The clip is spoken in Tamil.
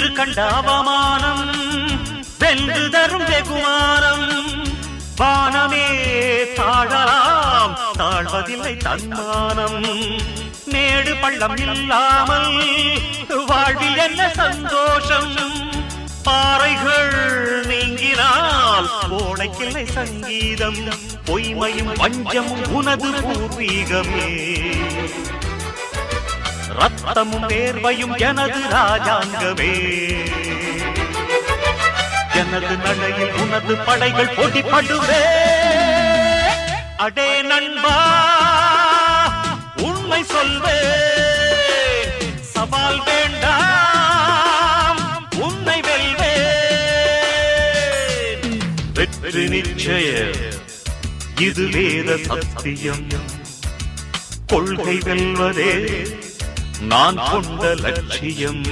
இன்று கண்ட அவமானம் வென்று தரும் வெகுமானம் வானமே தாழலாம் தாழ்வதில்லை தன்மானம். மேடு பள்ளம் இல்லாமல் வாழ்வில் என்ன சந்தோஷம்? பாறைகள் நீங்கினால் ஓடைக்கில்லை சங்கீதம் பொய்மையும் பஞ்சம் உனது பூர்வீகமே. ரத்தமும் வேர்வையும் எனது ராஜாங்கமே. எனது நடையில் உனது படைகள் போட்டிப்படுவே. அடே நண்பா உண்மை சொல்வே. சவால் வேண்டாம் உன்னை வெல்வே வெற்றி நிச்சய இது வேத சத்தியம். கொள்கை வெல்வதே. நான் கொண்ட லட்சியம்.